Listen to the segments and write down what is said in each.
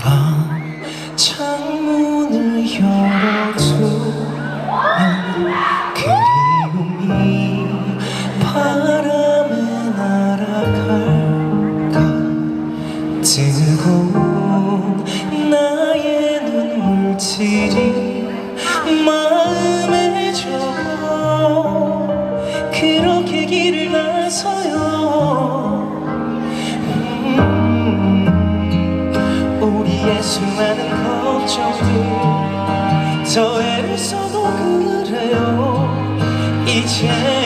밤 창문을 열어, 두 그리움이 바람에 날아갈까? 뜨거운 나의 눈물들이 마음에 젖어 그렇게 길을 나서요. 어차피 저에서도 그래요. 이제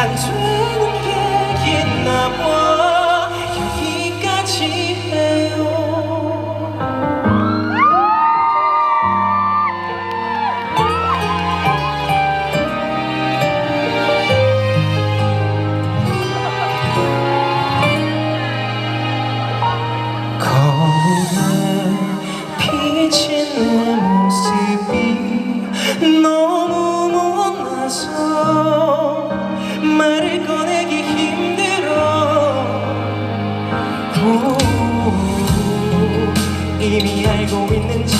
感觉 알고 있는지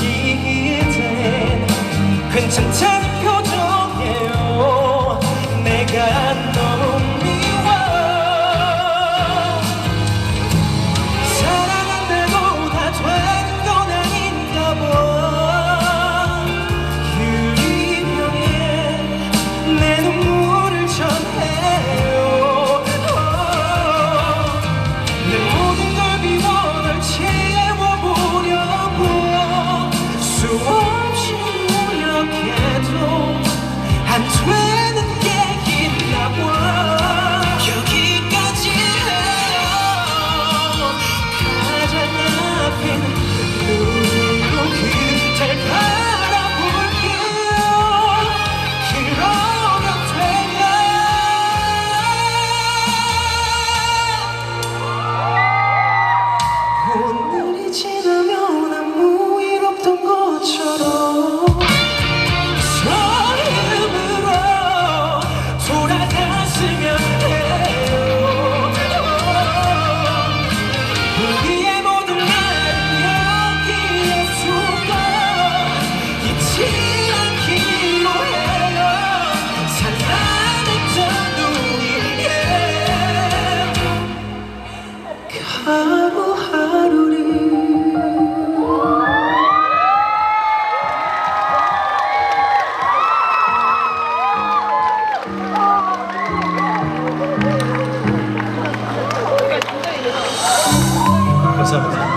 이젠 괜찮다 and twist. 하루하루를 감사합니다.